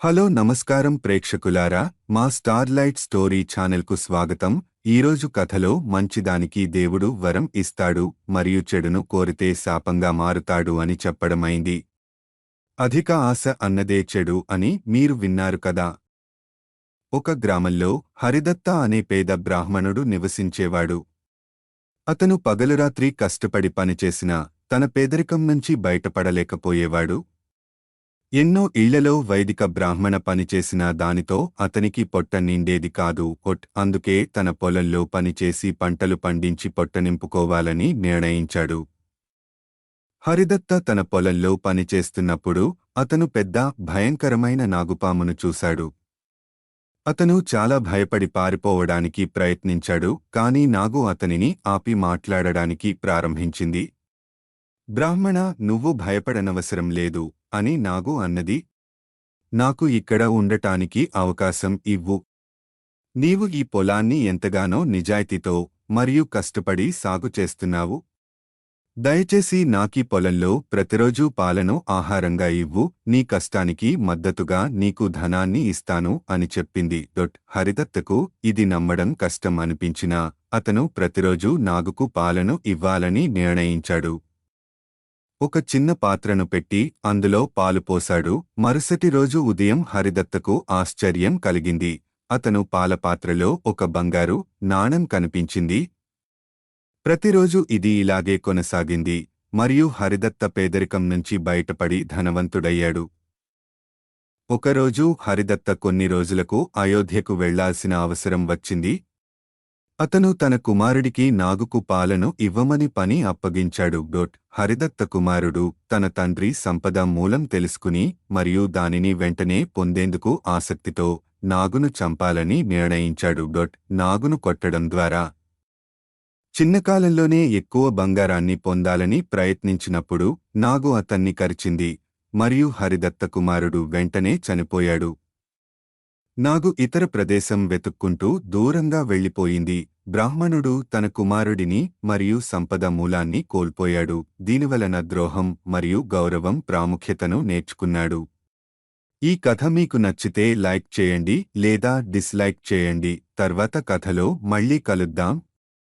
Hello నమస్కారం ప్రేక్షకులారా మా starlight story ఛానల్కు స్వాగతం. ఈరోజు కథలో మంచిదానికి దేవుడు వరం ఇస్తాడు మరియు చెడును కోరితే శాపంగా మారుతాడు అని చెప్పడమైంది. అధిక ఆశ అన్నదే చెడు అని మీరు విన్నారు కదా. ఒక గ్రామంలో హరిదత్త అనే పేద బ్రాహ్మణుడు నివసించేవాడు. అతను పగలురాత్రి కష్టపడి పనిచేసినా తన పేదరికం నుంచి బయటపడలేకపోయేవాడు. ఎన్నో ఇళ్ళలో వైదిక బ్రాహ్మణ పనిచేసిన దానితో అతనికి పొట్ట నిండేది కాదు. ఒట్ అందుకే తన పొలంలో పనిచేసి పంటలు పండించి పొట్ట నింపుకోవాలని నిర్ణయించాడు. హరిదత్త తన పొలంలో పనిచేస్తున్నప్పుడు అతను పెద్ద భయంకరమైన నాగుపామును చూశాడు. అతను చాలా భయపడి పారిపోవడానికి ప్రయత్నించాడు కాని నాగు అతనిని ఆపి మాట్లాడడానికి ప్రారంభించింది. బ్రాహ్మణ నువ్వు భయపడనవసరం లేదు. అని నాగు అన్నది. నాకు ఇక్కడ ఉండటానికి అవకాశం ఇవ్వు. నీవు ఈ పొలాన్ని ఎంతగానో నిజాయితీతో మరియు కష్టపడి సాగు చేస్తున్నావు. దయచేసి నాకీ పొలంలో ప్రతిరోజూ పాలను ఆహారంగా ఇవ్వు. నీ కష్టానికి మద్దతుగా నీకు ధనాన్ని ఇస్తాను అని చెప్పింది డొట్ హరిదత్తకు ఇది నమ్మడం కష్టం అనిపించినా అతను ప్రతిరోజూ నాగుకు పాలను ఇవ్వాలని నిర్ణయించాడు. ఒక చిన్న పాత్రను పెట్టి అందులో పాలు పోశాడు. మరుసటి రోజు ఉదయం హరిదత్తకు ఆశ్చర్యం కలిగింది. అతను పాలపాత్రలో ఒక బంగారు నాణం కనిపించింది. ప్రతిరోజు ఇది ఇలాగే కొనసాగింది. మరియు హరిదత్త పేదరికం నుంచి బయటపడి ధనవంతుడయ్యాడు. ఒకరోజు హరిదత్త కొన్ని రోజులకు అయోధ్యకు వెళ్ళాల్సిన అవసరం వచ్చింది. అతను తన కుమారుడికి నాగుకు పాలను ఇవ్వమని పని అప్పగించాడు. డొట్ హరిదత్త కుమారుడు తన తండ్రి సంపద మూలం తెలుసుకుని మరియు దానిని వెంటనే పొందేందుకు ఆసక్తితో నాగును చంపాలని నిర్ణయించాడు. డొట్ నాగును కొట్టడం ద్వారా చిన్నకాలంలోనే ఎక్కువ బంగారాన్ని పొందాలని ప్రయత్నించినప్పుడు నాగు అతన్ని కరిచింది మరియు హరిదత్త కుమారుడు వెంటనే చనిపోయాడు. నాగు ఇతర ప్రదేశం వెతుక్కుంటూ దూరంగా వెళ్ళిపోయింది. బ్రాహ్మణుడు తన కుమారుడిని మరియు సంపద మూలాన్ని కోల్పోయాడు. దీనివలన ద్రోహం మరియు గౌరవం ప్రాముఖ్యతను నేర్చుకున్నాడు. ఈ కథ మీకు నచ్చితే లైక్ చేయండి లేదా డిస్లైక్ చేయండి. తర్వాత కథలో మళ్ళీ కలుద్దాం.